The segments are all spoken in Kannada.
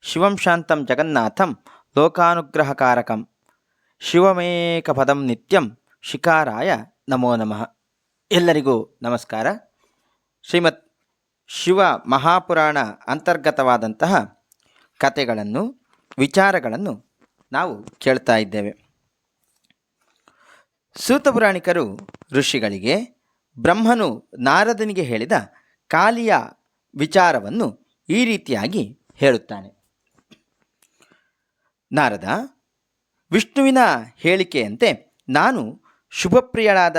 ಶಿವಂ ಶಾಂತಂ ಜಗನ್ನಾಥಂ ಲೋಕಾನುಗ್ರಹಕಾರಕಂ. ಶಿವಮೇಕಪದಂ ನಿತ್ಯಂ ಶಿಕಾರಾಯ ನಮೋ ನಮಃ. ಎಲ್ಲರಿಗೂ ನಮಸ್ಕಾರ. ಶ್ರೀಮತ್ ಶಿವ ಮಹಾಪುರಾಣ ಅಂತರ್ಗತವಾದಂತಹ ಕಥೆಗಳನ್ನು, ವಿಚಾರಗಳನ್ನು ನಾವು ಕೇಳ್ತಾ ಇದ್ದೇವೆ. ಸೂತಪುರಾಣಿಕರು ಋಷಿಗಳಿಗೆ ಬ್ರಹ್ಮನು ನಾರದನಿಗೆ ಹೇಳಿದ ಕಾಲಿಯ ವಿಚಾರವನ್ನು ಈ ರೀತಿಯಾಗಿ ಹೇಳುತ್ತಾನೆ. ನಾರದ ವಿಷ್ಣುವಿನ ಹೇಳಿಕೆಯಂತೆ ನಾನು ಶುಭಪ್ರಿಯಳಾದ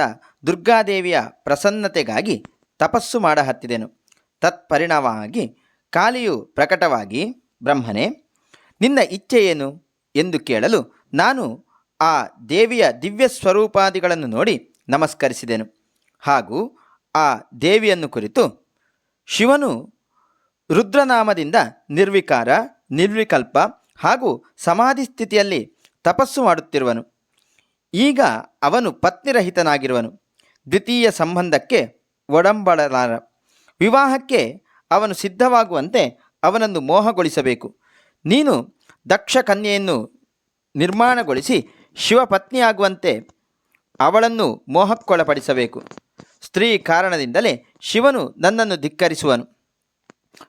ದುರ್ಗಾದೇವಿಯ ಪ್ರಸನ್ನತೆಗಾಗಿ ತಪಸ್ಸು ಮಾಡಹತ್ತಿದೆನು. ತತ್ಪರಿಣಾಮವಾಗಿ ಕಾಲಿಯು ಪ್ರಕಟವಾಗಿ, ಬ್ರಹ್ಮನೇ, ನಿನ್ನ ಇಚ್ಛೆ ಏನು ಎಂದು ಕೇಳಲು ನಾನು ಆ ದೇವಿಯ ದಿವ್ಯ ಸ್ವರೂಪಾದಿಗಳನ್ನು ನೋಡಿ ನಮಸ್ಕರಿಸಿದೆನು. ಹಾಗೂ ಆ ದೇವಿಯನ್ನು ಕುರಿತು ಶಿವನು ರುದ್ರನಾಮದಿಂದ ನಿರ್ವಿಕಾರ, ನಿರ್ವಿಕಲ್ಪ ಹಾಗೂ ಸಮಾಧಿ ಸ್ಥಿತಿಯಲ್ಲಿ ತಪಸ್ಸು ಮಾಡುತ್ತಿರುವನು. ಈಗ ಅವನು ಪತ್ನಿರಹಿತನಾಗಿರುವನು. ದ್ವಿತೀಯ ಸಂಬಂಧಕ್ಕೆ ಒಡಂಬಡಲಾರ. ವಿವಾಹಕ್ಕೆ ಅವನು ಸಿದ್ಧವಾಗುವಂತೆ ಅವನನ್ನು ಮೋಹಗೊಳಿಸಬೇಕು. ನೀನು ದಕ್ಷ ಕನ್ಯೆಯನ್ನು ನಿರ್ಮಾಣಗೊಳಿಸಿ ಶಿವಪತ್ನಿಯಾಗುವಂತೆ ಅವಳನ್ನು ಮೋಹಕ್ಕೊಳಪಡಿಸಬೇಕು. ಸ್ತ್ರೀ ಕಾರಣದಿಂದಲೇ ಶಿವನು ನನ್ನನ್ನು ಧಿಕ್ಕರಿಸುವನು.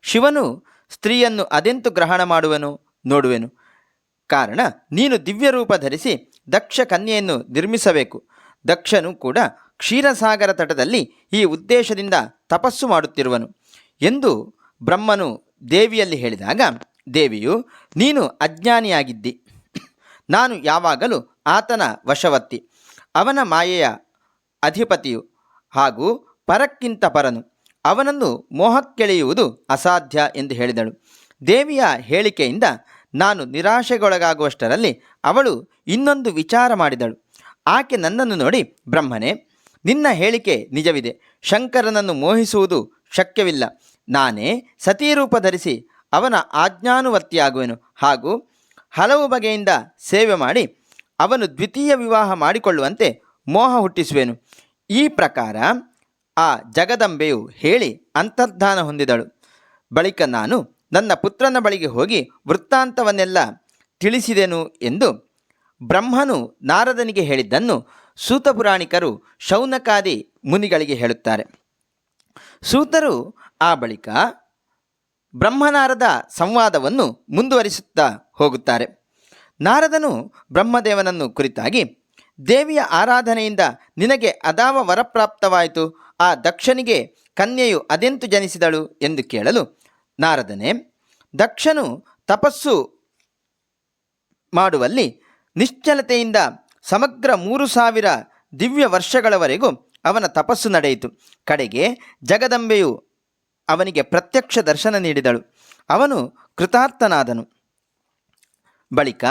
ಶಿವನು ಸ್ತ್ರೀಯನ್ನು ಅದೆಂತು ಗ್ರಹಣ ಮಾಡುವನು? ನೋಡುವೆನು. ಕಾರಣ, ನೀನು ದಿವ್ಯ ರೂಪ ಧರಿಸಿ ದಕ್ಷ ಕನ್ಯೆಯನ್ನು ನಿರ್ಮಿಸಬೇಕು. ದಕ್ಷನು ಕೂಡ ಕ್ಷೀರಸಾಗರ ತಟದಲ್ಲಿ ಈ ಉದ್ದೇಶದಿಂದ ತಪಸ್ಸು ಮಾಡುತ್ತಿರುವನು ಎಂದು ಬ್ರಹ್ಮನು ದೇವಿಯಲ್ಲಿ ಹೇಳಿದಾಗ, ದೇವಿಯು, ನೀನು ಅಜ್ಞಾನಿಯಾಗಿದ್ದಿ. ನಾನು ಯಾವಾಗಲೂ ಆತನ ವಶವತ್ತಿ ಅವನ ಮಾಯೆಯ ಅಧಿಪತಿಯು ಹಾಗೂ ಪರಕ್ಕಿಂತ ಪರನು, ಅವನನ್ನು ಮೋಹಕ್ಕೆಳೆಯುವುದು ಅಸಾಧ್ಯ ಎಂದು ಹೇಳಿದಳು. ದೇವಿಯ ಹೇಳಿಕೆಯಿಂದ ನಾನು ನಿರಾಶೆಗೊಳಗಾಗುವಷ್ಟರಲ್ಲಿ ಅವಳು ಇನ್ನೊಂದು ವಿಚಾರ ಮಾಡಿದಳು. ಆಕೆ ನನ್ನನ್ನು ನೋಡಿ, ಬ್ರಹ್ಮನೇ, ನಿನ್ನ ಹೇಳಿಕೆ ನಿಜವಿದೆ. ಶಂಕರನನ್ನು ಮೋಹಿಸುವುದು ಶಕ್ಯವಿಲ್ಲ. ನಾನೇ ಸತೀರೂಪ ಧರಿಸಿ ಅವನ ಆಜ್ಞಾನುವರ್ತಿಯಾಗುವೆನು. ಹಾಗೂ ಹಲವು ಬಗೆಯಿಂದ ಸೇವೆ ಮಾಡಿ ಅವನು ದ್ವಿತೀಯ ವಿವಾಹ ಮಾಡಿಕೊಳ್ಳುವಂತೆ ಮೋಹ ಹುಟ್ಟಿಸುವೆನು. ಈ ಪ್ರಕಾರ ಆ ಜಗದಂಬೆಯು ಹೇಳಿ ಅಂತರ್ಧಾನ ಹೊಂದಿದಳು. ಬಳಿಕ ನಾನು ನನ್ನ ಪುತ್ರನ ಬಳಿಗೆ ಹೋಗಿ ವೃತ್ತಾಂತವನ್ನೆಲ್ಲ ತಿಳಿಸಿದೆನು ಎಂದು ಬ್ರಹ್ಮನು ನಾರದನಿಗೆ ಹೇಳಿದ್ದನ್ನು ಸೂತಪುರಾಣಿಕರು ಶೌನಕಾದಿ ಮುನಿಗಳಿಗೆ ಹೇಳುತ್ತಾರೆ. ಸೂತರು ಆ ಬಳಿಕ ಬ್ರಹ್ಮನಾರದ ಸಂವಾದವನ್ನು ಮುಂದುವರಿಸುತ್ತಾ ಹೋಗುತ್ತಾರೆ. ನಾರದನು ಬ್ರಹ್ಮದೇವನನ್ನು ಕುರಿತಾಗಿ, ದೇವಿಯ ಆರಾಧನೆಯಿಂದ ನಿನಗೆ ಅದಾವ ವರಪ್ರಾಪ್ತವಾಯಿತು, ಆ ದಕ್ಷನಿಗೆ ಕನ್ಯೆಯು ಅದೆಂತು ಜನಿಸಿದಳು ಎಂದು ಕೇಳಲು ನಾರದನೇ, ದಕ್ಷನು ತಪಸ್ಸು ಮಾಡುವಲ್ಲಿ ನಿಶ್ಚಲತೆಯಿಂದ ಸಮಗ್ರ ಮೂರು ಸಾವಿರ ದಿವ್ಯ ವರ್ಷಗಳವರೆಗೂ ಅವನ ತಪಸ್ಸು ನಡೆಯಿತು. ಕಡೆಗೆ ಜಗದಂಬೆಯು ಅವನಿಗೆ ಪ್ರತ್ಯಕ್ಷ ದರ್ಶನ ನೀಡಿದಳು. ಅವನು ಕೃತಾರ್ಥನಾದನು. ಬಳಿಕ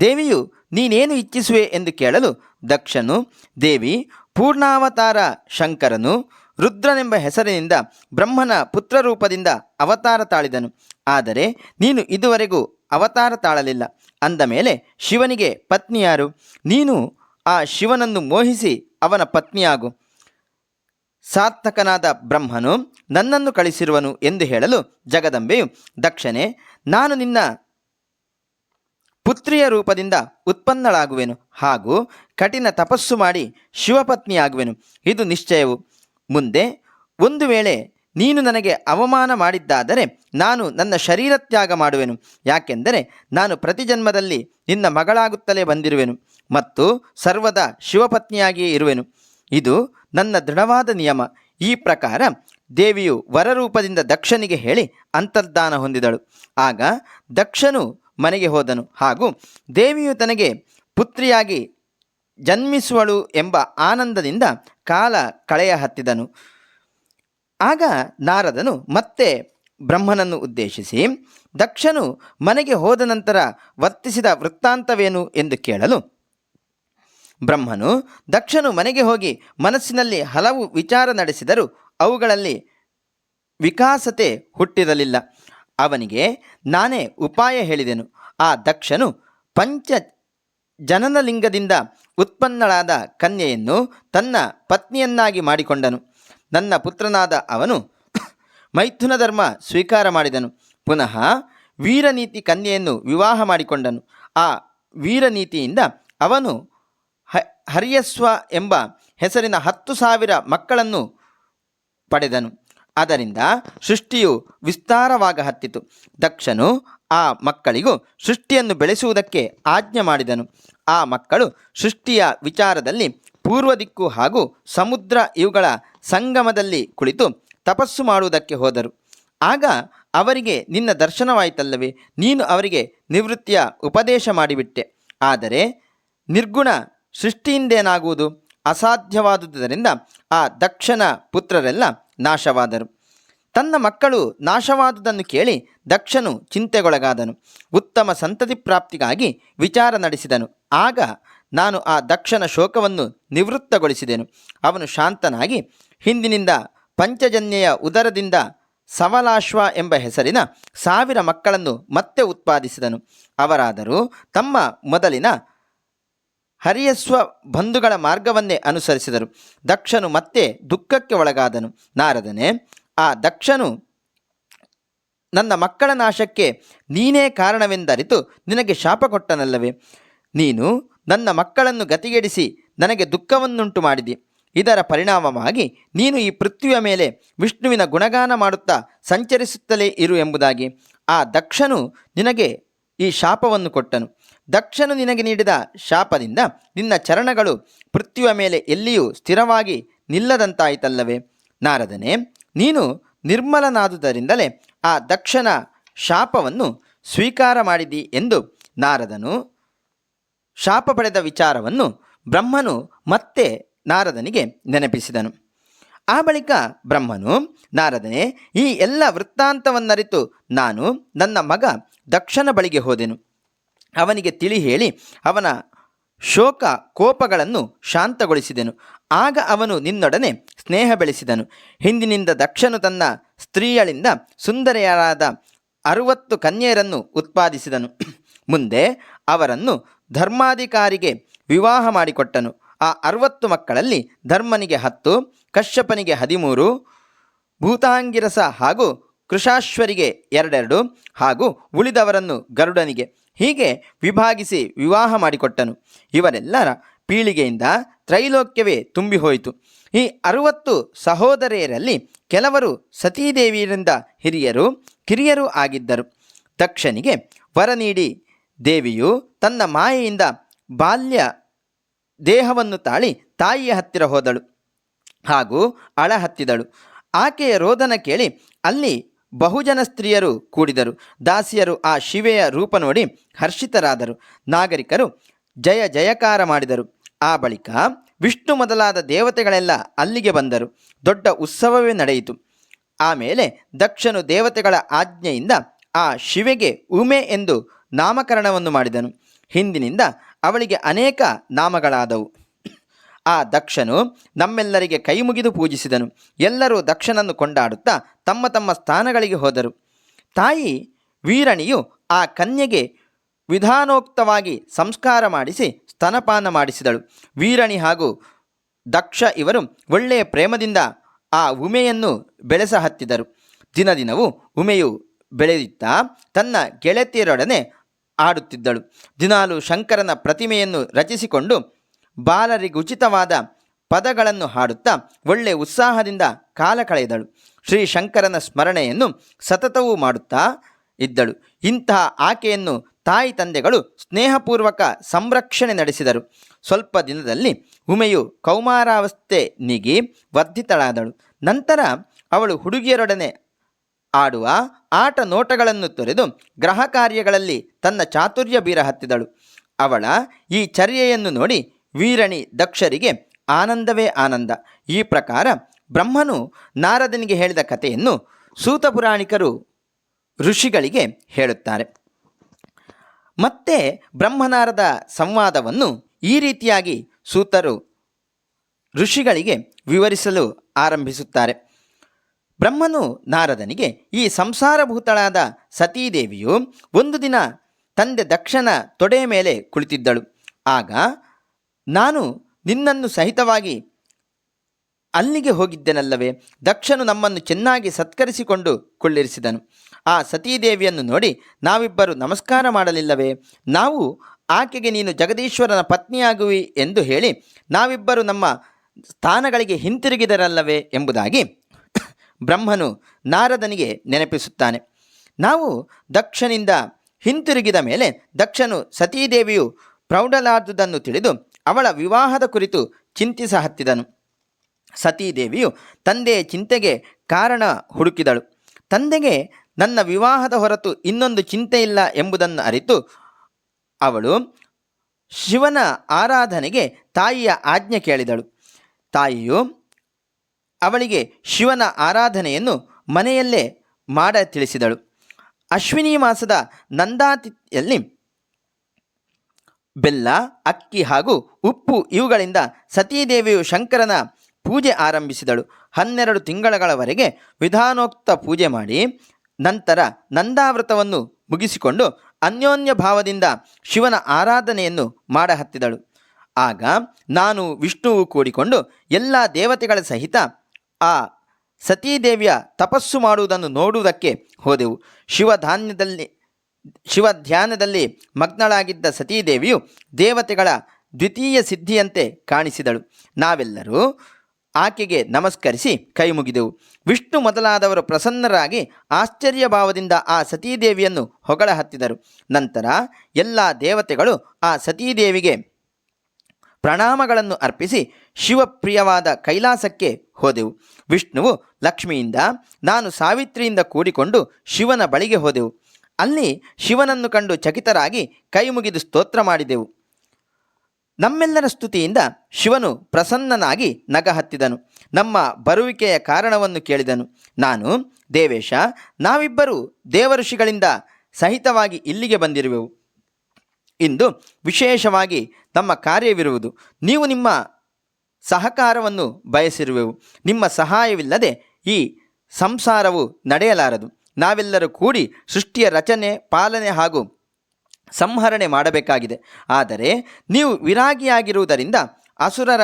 ದೇವಿಯು, ನೀನೇನು ಇಚ್ಛಿಸುವೆ ಎಂದು ಕೇಳಲು ದಕ್ಷನು, ದೇವಿ, ಪೂರ್ಣಾವತಾರ ಶಂಕರನು ರುದ್ರನೆಂಬ ಹೆಸರಿನಿಂದ ಬ್ರಹ್ಮನ ಪುತ್ರರೂಪದಿಂದ ಅವತಾರ ತಾಳಿದನು. ಆದರೆ ನೀನು ಇದುವರೆಗೂ ಅವತಾರ ತಾಳಲಿಲ್ಲ. ಅಂದ ಮೇಲೆ ಶಿವನಿಗೆ, ಪತ್ನಿಯಾರು, ನೀನು ಆ ಶಿವನನ್ನು ಮೋಹಿಸಿ ಅವನ ಪತ್ನಿಯಾಗು. ಸಾರ್ಥಕನಾದ ಬ್ರಹ್ಮನು ನನ್ನನ್ನು ಕಳಿಸಿರುವನು ಎಂದು ಹೇಳಲು ಜಗದಂಬೆಯು ದಕ್ಷನೇ ನಾನು ನಿನ್ನ ಪುತ್ರಿಯ ರೂಪದಿಂದ ಉತ್ಪನ್ನಳಾಗುವೆನು ಹಾಗೂ ಕಠಿಣ ತಪಸ್ಸು ಮಾಡಿ ಶಿವಪತ್ನಿಯಾಗುವೆನು. ಇದು ನಿಶ್ಚಯವು. ಮುಂದೆ, ಒಂದು ವೇಳೆ ನೀನು ನನಗೆ ಅವಮಾನ ಮಾಡಿದ್ದಾದರೆ ನಾನು ನನ್ನ ಶರೀರ ತ್ಯಾಗ ಮಾಡುವೆನು. ಯಾಕೆಂದರೆ ನಾನು ಪ್ರತಿ ಜನ್ಮದಲ್ಲಿ ನಿನ್ನ ಮಗಳಾಗುತ್ತಲೇ ಬಂದಿರುವೆನು ಮತ್ತು ಸರ್ವದ ಶಿವಪತ್ನಿಯಾಗಿಯೇ ಇರುವೆನು. ಇದು ನನ್ನ ದೃಢವಾದ ನಿಯಮ. ಈ ಪ್ರಕಾರ ದೇವಿಯು ವರರೂಪದಿಂದ ದಕ್ಷನಿಗೆ ಹೇಳಿ ಅಂತರ್ಧಾನ ಹೊಂದಿದಳು. ಆಗ ದಕ್ಷನು ಮನೆಗೆ ಹೋದನು ಹಾಗೂ ದೇವಿಯು ತನಗೆ ಪುತ್ರಿಯಾಗಿ ಜನ್ಮಿಸುವಳು ಎಂಬ ಆನಂದದಿಂದ ಕಾಲ ಕಳೆಯ ಹತ್ತಿದನು. ಆಗ ನಾರದನು ಮತ್ತೆ ಬ್ರಹ್ಮನನ್ನು ಉದ್ದೇಶಿಸಿ, ದಕ್ಷನು ಮನೆಗೆ ಹೋದ ನಂತರ ವರ್ತಿಸಿದ ವೃತ್ತಾಂತವೇನು ಎಂದು ಕೇಳಲು. ಬ್ರಹ್ಮನು ದಕ್ಷನು ಮನೆಗೆ ಹೋಗಿ ಮನಸ್ಸಿನಲ್ಲಿ ಹಲವು ವಿಚಾರ ನಡೆಸಿದರೂ ಅವುಗಳಲ್ಲಿ ವಿಕಾಸತೆ ಹುಟ್ಟಿರಲಿಲ್ಲ. ಅವನಿಗೆ ನಾನೇ ಉಪಾಯ ಹೇಳಿದೆನು. ಆ ದಕ್ಷನು ಪಂಚ ಜನನಲಿಂಗದಿಂದ ಉತ್ಪನ್ನಳಾದ ಕನ್ಯೆಯನ್ನು ತನ್ನ ಪತ್ನಿಯನ್ನಾಗಿ ಮಾಡಿಕೊಂಡನು. ನನ್ನ ಪುತ್ರನಾದ ಅವನು ಮೈಥುನ ಧರ್ಮ ಸ್ವೀಕಾರ ಮಾಡಿದನು. ಪುನಃ ವೀರನೀತಿ ಕನ್ಯೆಯನ್ನು ವಿವಾಹ ಮಾಡಿಕೊಂಡನು. ಆ ವೀರನೀತಿಯಿಂದ ಅವನು ಹ, ಹರಿಯಸ್ವ ಎಂಬ ಹೆಸರಿನ ಹತ್ತು ಸಾವಿರ ಮಕ್ಕಳನ್ನು ಪಡೆದನು. ಅದರಿಂದ ಸೃಷ್ಟಿಯು ವಿಸ್ತಾರವಾಗ ಹತ್ತಿತು. ದಕ್ಷನು ಆ ಮಕ್ಕಳಿಗೂ ಸೃಷ್ಟಿಯನ್ನು ಬೆಳೆಸುವುದಕ್ಕೆ ಆಜ್ಞೆ ಮಾಡಿದನು. ಆ ಮಕ್ಕಳು ಸೃಷ್ಟಿಯ ವಿಚಾರದಲ್ಲಿ ಪೂರ್ವ ದಿಕ್ಕು ಹಾಗೂ ಸಮುದ್ರ ಇವುಗಳ ಸಂಗಮದಲ್ಲಿ ಕುಳಿತು ತಪಸ್ಸು ಮಾಡುವುದಕ್ಕೆ ಹೋದರು. ಆಗ ಅವರಿಗೆ ನಿನ್ನ ದರ್ಶನವಾಯಿತಲ್ಲವೇ? ನೀನು ಅವರಿಗೆ ನಿವೃತ್ತಿಯ ಉಪದೇಶ ಮಾಡಿಬಿಟ್ಟೆ. ಆದರೆ ನಿರ್ಗುಣ ಸೃಷ್ಟಿಯಿಂದೇನಾಗುವುದು? ಅಸಾಧ್ಯವಾದುದರಿಂದ ಆ ದಕ್ಷನ ಪುತ್ರರೆಲ್ಲ ನಾಶವಾದರು. ತನ್ನ ಮಕ್ಕಳು ನಾಶವಾದುದನ್ನು ಕೇಳಿ ದಕ್ಷನು ಚಿಂತೆಗೊಳಗಾದನು. ಉತ್ತಮ ಸಂತತಿ ಪ್ರಾಪ್ತಿಗಾಗಿ ವಿಚಾರ ನಡೆಸಿದನು. ಆಗ ನಾನು ಆ ದಕ್ಷನ ಶೋಕವನ್ನು ನಿವೃತ್ತಗೊಳಿಸಿದೆನು. ಅವನು ಶಾಂತನಾಗಿ, ಹಿಂದಿನಿಂದ ಪಂಚಜನ್ಯೆಯ ಉದರದಿಂದ ಸವಲಾಶ್ವ ಎಂಬ ಹೆಸರಿನ ಸಾವಿರ ಮಕ್ಕಳನ್ನು ಮತ್ತೆ ಉತ್ಪಾದಿಸಿದನು. ಅವರಾದರೂ ತಮ್ಮ ಮೊದಲಿನ ಹರಿಯಸ್ವ ಬಂಧುಗಳ ಮಾರ್ಗವನ್ನೇ ಅನುಸರಿಸಿದರು. ದಕ್ಷನು ಮತ್ತೆ ದುಃಖಕ್ಕೆ ಒಳಗಾದನು. ನಾರದನೆ, ಆ ದಕ್ಷನು ನನ್ನ ಮಕ್ಕಳ ನಾಶಕ್ಕೆ ನೀನೇ ಕಾರಣವೆಂದರಿತು ನಿನಗೆ ಶಾಪ ಕೊಟ್ಟನಲ್ಲವೇ? ನೀನು ನನ್ನ ಮಕ್ಕಳನ್ನು ಗತಿಗೆಡಿಸಿ ನನಗೆ ದುಃಖವನ್ನುಂಟು ಮಾಡಿದಿ. ಇದರ ಪರಿಣಾಮವಾಗಿ ನೀನು ಈ ಪೃಥ್ವಿಯ ಮೇಲೆ ವಿಷ್ಣುವಿನ ಗುಣಗಾನ ಮಾಡುತ್ತಾ ಸಂಚರಿಸುತ್ತಲೇ ಇರು ಎಂಬುದಾಗಿ. ಆ ದಕ್ಷನು ನಿನಗೆ ಈ ಶಾಪವನ್ನು ಕೊಟ್ಟನು. ದಕ್ಷನು ನಿನಗೆ ನೀಡಿದ ಶಾಪದಿಂದ ನಿನ್ನ ಚರಣಗಳು ಪೃಥ್ವಿಯ ಮೇಲೆ ಎಲ್ಲಿಯೂ ಸ್ಥಿರವಾಗಿ ನಿಲ್ಲದಂತಾಯಿತಲ್ಲವೇ? ನಾರದನೇ, ನೀನು ನಿರ್ಮಲನಾದುದರಿಂದಲೇ ಆ ದಕ್ಷನ ಶಾಪವನ್ನು ಸ್ವೀಕಾರ ಮಾಡಿದಿ ಎಂದು ನಾರದನು ಶಾಪ ಪಡೆದ ವಿಚಾರವನ್ನು ಬ್ರಹ್ಮನು ಮತ್ತೆ ನಾರದನಿಗೆ ನೆನಪಿಸಿದನು. ಆ ಬಳಿಕ ಬ್ರಹ್ಮನು, ನಾರದನೇ, ಈ ಎಲ್ಲ ವೃತ್ತಾಂತವನ್ನರಿತು ನಾನು ನನ್ನ ಮಗ ದಕ್ಷನ ಬಳಿಗೆ ಹೋದೆನು. ಅವನಿಗೆ ತಿಳಿ ಹೇಳಿ ಅವನ ಶೋಕ ಕೋಪಗಳನ್ನು ಶಾಂತಗೊಳಿಸಿದೆನು. ಆಗ ಅವನು ನಿನ್ನೊಡನೆ ಸ್ನೇಹ ಬೆಳೆಸಿದನು. ಹಿಂದಿನಿಂದ ದಕ್ಷನು ತನ್ನ ಸ್ತ್ರೀಯಳಿಂದ ಸುಂದರಿಯರಾದ ಅರುವತ್ತು ಕನ್ಯೆಯರನ್ನು ಉತ್ಪಾದಿಸಿದನು. ಮುಂದೆ ಅವರನ್ನು ಧರ್ಮಾಧಿಕಾರಿಗೆ ವಿವಾಹ ಮಾಡಿಕೊಟ್ಟನು. ಆ ಅರುವತ್ತು ಮಕ್ಕಳಲ್ಲಿ ಧರ್ಮನಿಗೆ ಹತ್ತು, ಕಶ್ಯಪನಿಗೆ ಹದಿಮೂರು, ಭೂತಾಂಗಿರಸ ಹಾಗೂ ಕೃಷಾಶ್ವರಿಗೆ ಎರಡೆರಡು ಹಾಗೂ ಉಳಿದವರನ್ನು ಗರುಡನಿಗೆ. ಹೀಗೆ ವಿಭಾಗಿಸಿ ವಿವಾಹ ಮಾಡಿಕೊಟ್ಟನು. ಇವರೆಲ್ಲರ ಪೀಳಿಗೆಯಿಂದ ತ್ರೈಲೋಕ್ಯವೇ ತುಂಬಿ ಹೋಯಿತು ಈ ಅರುವತ್ತು ಸಹೋದರಿಯರಲ್ಲಿ ಕೆಲವರು ಸತೀದೇವಿಯರಿಂದ ಹಿರಿಯರು, ಕಿರಿಯರೂ ಆಗಿದ್ದರು. ದಕ್ಷನಿಗೆ ವರ ನೀಡಿ ದೇವಿಯು ತನ್ನ ಮಾಯೆಯಿಂದ ಬಾಲ್ಯ ದೇಹವನ್ನು ತಾಳಿ ತಾಯಿಯ ಹತ್ತಿರ ಹೋದಳು ಹಾಗೂ ಅಳ ಹತ್ತಿದಳು ಆಕೆಯ ರೋದನ ಕೇಳಿ ಅಲ್ಲಿ ಬಹುಜನ ಸ್ತ್ರೀಯರು ಕೂಡಿದರು. ದಾಸಿಯರು ಆ ಶಿವೆಯ ರೂಪ ನೋಡಿ ಹರ್ಷಿತರಾದರು. ನಾಗರಿಕರು ಜಯ ಜಯಕಾರ ಮಾಡಿದರು. ಆ ಬಳಿಕ ವಿಷ್ಣು ಮೊದಲಾದ ದೇವತೆಗಳೆಲ್ಲ ಅಲ್ಲಿಗೆ ಬಂದರು. ದೊಡ್ಡ ಉತ್ಸವವೇ ನಡೆಯಿತು. ಆಮೇಲೆ ದಕ್ಷನು ದೇವತೆಗಳ ಆಜ್ಞೆಯಿಂದ ಆ ಶಿವೆಗೆ ಉಮೆ ಎಂದು ನಾಮಕರಣವನ್ನು ಮಾಡಿದನು. ಹಿಂದಿನಿಂದ ಅವಳಿಗೆ ಅನೇಕ ನಾಮಗಳಾದವು. ಆ ದಕ್ಷನು ನಮ್ಮೆಲ್ಲರಿಗೆ ಕೈ ಮುಗಿದು ಪೂಜಿಸಿದನು. ಎಲ್ಲರೂ ದಕ್ಷನನ್ನು ಕೊಂಡಾಡುತ್ತಾ ತಮ್ಮ ತಮ್ಮ ಸ್ಥಾನಗಳಿಗೆ ಹೋದರು. ತಾಯಿ ವೀರಣಿಯು ಆ ಕನ್ಯೆಗೆ ವಿಧಾನೋಕ್ತವಾಗಿ ಸಂಸ್ಕಾರ ಮಾಡಿಸಿ ಸ್ತನಪಾನ ಮಾಡಿಸಿದಳು. ವೀರಣಿ ಹಾಗೂ ದಕ್ಷ ಇವರು ಒಳ್ಳೆಯ ಪ್ರೇಮದಿಂದ ಆ ಉಮೆಯನ್ನು ಬೆಳೆಸ ಹತ್ತಿದರು. ದಿನ ದಿನವೂ ಉಮೆಯು ಬೆಳೆಯುತ್ತಾ ತನ್ನ ಗೆಳತಿಯರೊಡನೆ ಆಡುತ್ತಿದ್ದಳು. ದಿನಾಲು ಶಂಕರನ ಪ್ರತಿಮೆಯನ್ನು ರಚಿಸಿಕೊಂಡು ಬಾಲರಿಗೆ ಉಚಿತವಾದ ಪದಗಳನ್ನು ಹಾಡುತ್ತಾ ಒಳ್ಳೆ ಉತ್ಸಾಹದಿಂದ ಕಾಲ ಕಳೆದಳು. ಶ್ರೀ ಶಂಕರನ ಸ್ಮರಣೆಯನ್ನು ಸತತವೂ ಮಾಡುತ್ತಾ ಇದ್ದಳು. ಇಂತಹ ಆಕೆಯನ್ನು ತಾಯಿ ತಂದೆಗಳು ಸ್ನೇಹಪೂರ್ವಕ ಸಂರಕ್ಷಣೆ ನಡೆಸಿದರು. ಸ್ವಲ್ಪ ದಿನದಲ್ಲಿ ಉಮೆಯು ಕೌಮಾರಾವಸ್ಥೆ ನೀಗಿ ವರ್ಧಿತಳಾದಳು. ನಂತರ ಅವಳು ಹುಡುಗಿಯರೊಡನೆ ಆಡುವ ಆಟ ನೋಟಗಳನ್ನು ತೊರೆದು ಗ್ರಹ ಕಾರ್ಯಗಳಲ್ಲಿ ತನ್ನ ಚಾತುರ್ಯ ಬೀರ ಹತ್ತಿದಳು. ಅವಳ ಈ ಚರ್ಯೆಯನ್ನು ನೋಡಿ ವೀರಣಿ ದಕ್ಷರಿಗೆ ಆನಂದವೇ ಆನಂದ. ಈ ಪ್ರಕಾರ ಬ್ರಹ್ಮನು ನಾರದನಿಗೆ ಹೇಳಿದ ಕಥೆಯನ್ನು ಸೂತಪುರಾಣಿಕರು ಋಷಿಗಳಿಗೆ ಹೇಳುತ್ತಾರೆ. ಮತ್ತೆ ಬ್ರಹ್ಮನಾರದ ಸಂವಾದವನ್ನು ಈ ರೀತಿಯಾಗಿ ಸೂತರು ಋಷಿಗಳಿಗೆ ವಿವರಿಸಲು ಆರಂಭಿಸುತ್ತಾರೆ. ಬ್ರಹ್ಮನು ನಾರದನಿಗೆ, ಈ ಸಂಸಾರಭೂತಳಾದ ಸತೀದೇವಿಯು ಒಂದು ದಿನ ತಂದೆ ದಕ್ಷನ ತೊಡೆಯ ಮೇಲೆ ಕುಳಿತಿದ್ದಳು. ಆಗ ನಾನು ನಿನ್ನನ್ನು ಸಹಿತವಾಗಿ ಅಲ್ಲಿಗೆ ಹೋಗಿದ್ದೆನಲ್ಲವೇ? ದಕ್ಷನು ನಮ್ಮನ್ನು ಚೆನ್ನಾಗಿ ಸತ್ಕರಿಸಿಕೊಂಡು ಕೊಳ್ಳಿರಿಸಿದನು. ಆ ಸತೀದೇವಿಯನ್ನು ನೋಡಿ ನಾವಿಬ್ಬರು ನಮಸ್ಕಾರ ಮಾಡಲಿಲ್ಲವೇ? ನಾವು ಆಕೆಗೆ ನೀನು ಜಗದೀಶ್ವರನ ಪತ್ನಿಯಾಗುವಿ ಎಂದು ಹೇಳಿ ನಾವಿಬ್ಬರು ನಮ್ಮ ಸ್ಥಾನಗಳಿಗೆ ಹಿಂತಿರುಗಿದರಲ್ಲವೇ ಎಂಬುದಾಗಿ ಬ್ರಹ್ಮನು ನಾರದನಿಗೆ ನೆನಪಿಸುತ್ತಾನೆ. ನಾವು ದಕ್ಷನಿಂದ ಹಿಂತಿರುಗಿದ ಮೇಲೆ ದಕ್ಷನು ಸತೀದೇವಿಯು ಪ್ರೌಢಲಾದುದನ್ನು ತಿಳಿದು ಅವಳ ವಿವಾಹದ ಕುರಿತು ಚಿಂತಿಸ ಹತ್ತಿದನು ಸತೀದೇವಿಯು ತಂದೆಯ ಚಿಂತೆಗೆ ಕಾರಣ ಹುಡುಕಿದಳು. ತಂದೆಗೆ ನನ್ನ ವಿವಾಹದ ಹೊರತು ಇನ್ನೊಂದು ಚಿಂತೆ ಇಲ್ಲ ಎಂಬುದನ್ನು ಅರಿತು ಅವಳು ಶಿವನ ಆರಾಧನೆಗೆ ತಾಯಿಯ ಆಜ್ಞೆ ಕೇಳಿದಳು. ತಾಯಿಯು ಅವಳಿಗೆ ಶಿವನ ಆರಾಧನೆಯನ್ನು ಮನೆಯಲ್ಲೇ ಮಾಡ ತಿಳಿಸಿದಳು. ಅಶ್ವಿನಿ ಮಾಸದ ನಂದಾತಿಥಿಯಲ್ಲಿ ಬೆಲ್ಲ, ಅಕ್ಕಿ ಹಾಗೂ ಉಪ್ಪು ಇವುಗಳಿಂದ ಸತೀದೇವಿಯು ಶಂಕರನ ಪೂಜೆ ಆರಂಭಿಸಿದಳು. ಹನ್ನೆರಡು ತಿಂಗಳಗಳವರೆಗೆ ವಿಧಾನೋಕ್ತ ಪೂಜೆ ಮಾಡಿ, ನಂತರ ನಂದಾವೃತವನ್ನು ಮುಗಿಸಿಕೊಂಡು ಅನ್ಯೋನ್ಯ ಭಾವದಿಂದ ಶಿವನ ಆರಾಧನೆಯನ್ನು ಮಾಡಹತ್ತಿದಳು. ಆಗ ನಾನು ವಿಷ್ಣುವು ಕೂಡಿಕೊಂಡು ಎಲ್ಲ ದೇವತೆಗಳ ಸಹಿತ ಆ ಸತೀದೇವಿಯ ತಪಸ್ಸು ಮಾಡುವುದನ್ನು ನೋಡುವುದಕ್ಕೆ ಹೋದೆವು. ಶಿವಧಾನ್ಯದಲ್ಲಿ ಶಿವ ಧ್ಯಾನದಲ್ಲಿ ಮಗ್ನಳಾಗಿದ್ದ ಸತೀದೇವಿಯು ದೇವತೆಗಳ ದ್ವಿತೀಯ ಸಿದ್ಧಿಯಂತೆ ಕಾಣಿಸಿದಳು. ನಾವೆಲ್ಲರೂ ಆಕೆಗೆ ನಮಸ್ಕರಿಸಿ ಕೈ ಮುಗಿದೆವು. ವಿಷ್ಣು ಮೊದಲಾದವರು ಪ್ರಸನ್ನರಾಗಿ ಆಶ್ಚರ್ಯ ಭಾವದಿಂದ ಆ ಸತೀದೇವಿಯನ್ನು ಹೊಗಳ ಹತ್ತಿದರು. ನಂತರ ಎಲ್ಲ ದೇವತೆಗಳು ಆ ಸತೀದೇವಿಗೆ ಪ್ರಣಾಮಗಳನ್ನು ಅರ್ಪಿಸಿ ಶಿವಪ್ರಿಯವಾದ ಕೈಲಾಸಕ್ಕೆ ಹೋದೆವು. ವಿಷ್ಣುವು ಲಕ್ಷ್ಮಿಯಿಂದ, ನಾನು ಸಾವಿತ್ರಿಯಿಂದ ಕೂಡಿಕೊಂಡು ಶಿವನ ಬಳಿಗೆ ಹೋದೆವು. ಅಲ್ಲಿ ಶಿವನನ್ನು ಕಂಡು ಚಕಿತರಾಗಿ ಕೈ ಮುಗಿದು ಸ್ತೋತ್ರ ಮಾಡಿದೆವು. ನಮ್ಮೆಲ್ಲರ ಸ್ತುತಿಯಿಂದ ಶಿವನು ಪ್ರಸನ್ನನಾಗಿ ನಗ ಹತ್ತಿದನು ನಮ್ಮ ಬರುವಿಕೆಯ ಕಾರಣವನ್ನು ಕೇಳಿದನು. ನಾನು, ದೇವೇಶ, ನಾವಿಬ್ಬರು ದೇವಋಷಿಗಳಿಂದ ಸಹಿತವಾಗಿ ಇಲ್ಲಿಗೆ ಬಂದಿರುವೆವು. ಇಂದು ವಿಶೇಷವಾಗಿ ನಮ್ಮ ಕಾರ್ಯವಿರುವುದು. ನೀವು ನಿಮ್ಮ ಸಹಕಾರವನ್ನು ಬಯಸಿರುವೆವು. ನಿಮ್ಮ ಸಹಾಯವಿಲ್ಲದೆ ಈ ಸಂಸಾರವು ನಡೆಯಲಾರದು. ನಾವೆಲ್ಲರೂ ಕೂಡಿ ಸೃಷ್ಟಿಯ ರಚನೆ, ಪಾಲನೆ ಹಾಗೂ ಸಂಹರಣೆ ಮಾಡಬೇಕಾಗಿದೆ. ಆದರೆ ನೀವು ವಿರಾಗಿಯಾಗಿರುವುದರಿಂದ ಅಸುರರ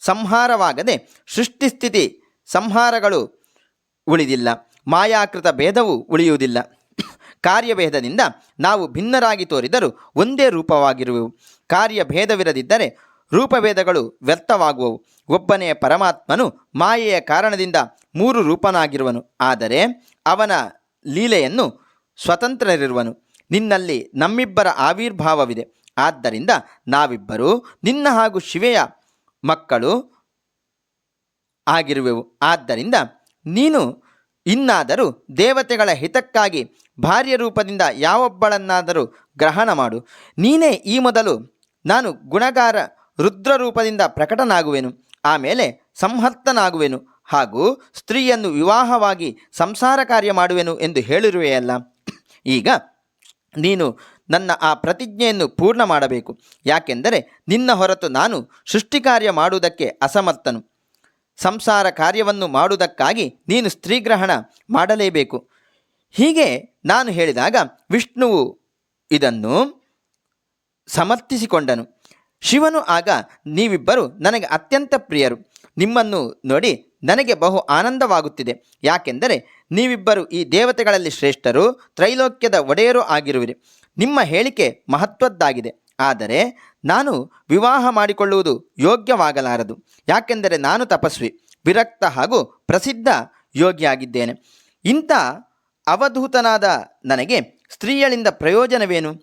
ಸಂಹಾರವಾಗದೆ ಸೃಷ್ಟಿಸ್ಥಿತಿ ಸಂಹಾರಗಳು ಉಳಿದಿಲ್ಲ. ಮಾಯಾಕೃತ ಭೇದವು ಉಳಿಯುವುದಿಲ್ಲ. ಕಾರ್ಯಭೇದದಿಂದ ನಾವು ಭಿನ್ನರಾಗಿ ತೋರಿದರೂ ಒಂದೇ ರೂಪವಾಗಿರುವೆವು. ಕಾರ್ಯಭೇದವಿರದಿದ್ದರೆ ರೂಪಭೇದಗಳು ವ್ಯರ್ಥವಾಗುವವು. ಒಬ್ಬನೇ ಪರಮಾತ್ಮನು ಮಾಯೆಯ ಕಾರಣದಿಂದ ಮೂರು ರೂಪನಾಗಿರುವನು. ಆದರೆ ಅವನ ಲೀಲೆಯನ್ನು ಸ್ವತಂತ್ರರಿರುವನು. ನಿನ್ನಲ್ಲಿ ನಮ್ಮಿಬ್ಬರ ಆವಿರ್ಭಾವವಿದೆ. ಆದ್ದರಿಂದ ನಾವಿಬ್ಬರೂ ನಿನ್ನ ಹಾಗೂ ಶಿವೆಯ ಮಕ್ಕಳು ಆಗಿರುವೆವು. ಆದ್ದರಿಂದ ನೀನು ಇನ್ನಾದರೂ ದೇವತೆಗಳ ಹಿತಕ್ಕಾಗಿ ಭಾರ್ಯ ರೂಪದಿಂದ ಯಾವೊಬ್ಬಳನ್ನಾದರೂ ಗ್ರಹಣ ಮಾಡು. ನೀನೇ ಈ ಮೊದಲು ನಾನು ಗುಣಗಾರ ರುದ್ರ ರೂಪದಿಂದ ಪ್ರಕಟನಾಗುವೆನು. ಆಮೇಲೆ ಸಂಹರ್ತನಾಗುವೆನು. ಹಾಗೂ ಸ್ತ್ರೀಯನ್ನು ವಿವಾಹವಾಗಿ ಸಂಸಾರ ಕಾರ್ಯ ಮಾಡುವೆನು ಎಂದು ಹೇಳಿರುವೆಯಲ್ಲ. ಈಗ ನೀನು ನನ್ನ ಆ ಪ್ರತಿಜ್ಞೆಯನ್ನು ಪೂರ್ಣ ಮಾಡಬೇಕು. ಯಾಕೆಂದರೆ ನಿನ್ನ ಹೊರತು ನಾನು ಸೃಷ್ಟಿ ಕಾರ್ಯ ಮಾಡುವುದಕ್ಕೆ ಅಸಮರ್ಥನು. ಸಂಸಾರ ಕಾರ್ಯವನ್ನು ಮಾಡುವುದಕ್ಕಾಗಿ ನೀನು ಸ್ತ್ರೀಗ್ರಹಣ ಮಾಡಲೇಬೇಕು. ಹೀಗೆ ನಾನು ಹೇಳಿದಾಗ ವಿಷ್ಣುವು ಇದನ್ನು ಸಮರ್ಥಿಸಿಕೊಂಡನು. ಶಿವನು ಆಗ ನೀವಿಬ್ಬರು ನನಗೆ ಅತ್ಯಂತ ಪ್ರಿಯರು. ನಿಮ್ಮನ್ನು ನೋಡಿ ನನಗೆ ಬಹು ಆನಂದವಾಗುತ್ತಿದೆ. ಯಾಕೆಂದರೆ ನೀವಿಬ್ಬರು ಈ ದೇವತೆಗಳಲ್ಲಿ ಶ್ರೇಷ್ಠರು, ತ್ರೈಲೋಕ್ಯದ ಒಡೆಯರೂ ಆಗಿರುವಿರಿ. ನಿಮ್ಮ ಹೇಳಿಕೆ ಮಹತ್ವದ್ದಾಗಿದೆ. ಆದರೆ ನಾನು ವಿವಾಹ ಮಾಡಿಕೊಳ್ಳುವುದು ಯೋಗ್ಯವಾಗಲಾರದು. ಯಾಕೆಂದರೆ ನಾನು ತಪಸ್ವಿ, ವಿರಕ್ತ ಹಾಗೂ ಪ್ರಸಿದ್ಧ ಯೋಗಿಯಾಗಿದ್ದೇನೆ. ಇಂಥ ಅವಧೂತನಾದ ನನಗೆ ಸ್ತ್ರೀಯಳಿಂದ ಪ್ರಯೋಜನವೇನು?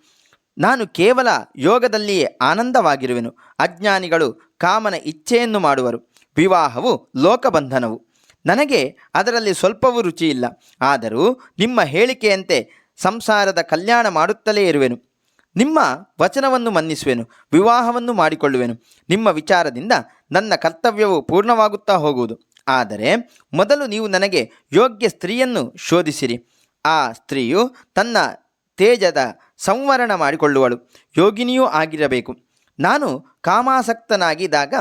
ನಾನು ಕೇವಲ ಯೋಗದಲ್ಲಿಯೇ ಆನಂದವಾಗಿರುವೆನು. ಅಜ್ಞಾನಿಗಳು ಕಾಮನ ಇಚ್ಛೆಯನ್ನು ಮಾಡುವರು. ವಿವಾಹವು ಲೋಕಬಂಧನವು. ನನಗೆ ಅದರಲ್ಲಿ ಸ್ವಲ್ಪವೂ ರುಚಿ ಇಲ್ಲ ಆದರೂ ನಿಮ್ಮ ಹೇಳಿಕೆಯಂತೆ ಸಂಸಾರದ ಕಲ್ಯಾಣ ಮಾಡುತ್ತಲೇ ಇರುವೆನು. ನಿಮ್ಮ ವಚನವನ್ನು ಮನ್ನಿಸುವೆನು, ವಿವಾಹವನ್ನು ಮಾಡಿಕೊಳ್ಳುವೆನು. ನಿಮ್ಮ ವಿಚಾರದಿಂದ ನನ್ನ ಕರ್ತವ್ಯವು ಪೂರ್ಣವಾಗುತ್ತಾ ಹೋಗುವುದು. ಆದರೆ ಮೊದಲು ನೀವು ನನಗೆ ಯೋಗ್ಯ ಸ್ತ್ರೀಯನ್ನು ಶೋಧಿಸಿರಿ. ಆ ಸ್ತ್ರೀಯು ತನ್ನ ತೇಜದ ಸಂವರಣ ಮಾಡಿಕೊಳ್ಳುವಳು. ಯೋಗಿನಿಯೂ ಆಗಿರಬೇಕು. ನಾನು ಕಾಮಾಸಕ್ತನಾಗಿದ್ದಾಗ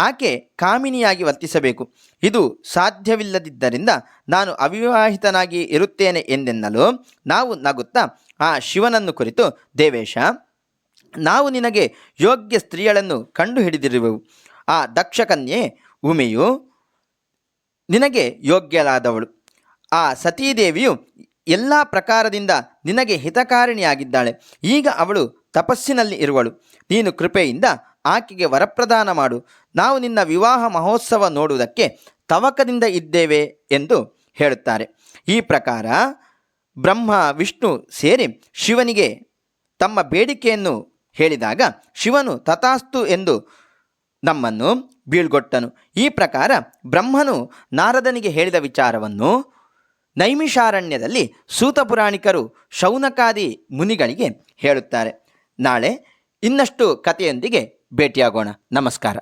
ಆಕೆ ಕಾಮಿನಿಯಾಗಿ ವರ್ತಿಸಬೇಕು. ಇದು ಸಾಧ್ಯವಿಲ್ಲದಿದ್ದರಿಂದ ನಾನು ಅವಿವಾಹಿತನಾಗಿ ಇರುತ್ತೇನೆ ಎಂದೆನ್ನಲು ನಾವು ನಗುತ್ತಾ ಆ ಶಿವನನ್ನು ಕುರಿತು, ದೇವೇಶ, ನಾವು ನಿನಗೆ ಯೋಗ್ಯ ಸ್ತ್ರೀಯಳನ್ನು ಕಂಡು ಹಿಡಿದಿರುವೆವು ಆ ದಕ್ಷಕನ್ಯೆ ಉಮೆಯು ನಿನಗೆ ಯೋಗ್ಯಳಾದವಳು. ಆ ಸತೀದೇವಿಯು ಎಲ್ಲ ಪ್ರಕಾರದಿಂದ ನಿನಗೆ ಹಿತಕಾರಿಣಿಯಾಗಿದ್ದಾಳೆ. ಈಗ ಅವಳು ತಪಸ್ಸಿನಲ್ಲಿ ಇರುವಳು. ನೀನು ಕೃಪೆಯಿಂದ ಆಕೆಗೆ ವರಪ್ರದಾನ ಮಾಡು. ನಾವು ನಿನ್ನ ವಿವಾಹ ಮಹೋತ್ಸವ ನೋಡುವುದಕ್ಕೆ ತವಕದಿಂದ ಇದ್ದೇವೆ ಎಂದು ಹೇಳುತ್ತಾರೆ. ಈ ಪ್ರಕಾರ ಬ್ರಹ್ಮ, ವಿಷ್ಣು ಸೇರಿ ಶಿವನಿಗೆ ತಮ್ಮ ಬೇಡಿಕೆಯನ್ನು ಹೇಳಿದಾಗ ಶಿವನು ತಥಾಸ್ತು ಎಂದು ನಮ್ಮನ್ನು ಬೀಳ್ಗೊಟ್ಟನು. ಈ ಪ್ರಕಾರ ಬ್ರಹ್ಮನು ನಾರದನಿಗೆ ಹೇಳಿದ ವಿಚಾರವನ್ನು ನೈಮಿಷಾರಣ್ಯದಲ್ಲಿ ಸೂತ ಪುರಾಣಿಕರು ಶೌನಕಾದಿ ಮುನಿಗಳಿಗೆ ಹೇಳುತ್ತಾರೆ. ನಾಳೆ ಇನ್ನಷ್ಟು ಕಥೆಯೊಂದಿಗೆ ಭೇಟಿಯಾಗೋಣ. ನಮಸ್ಕಾರ.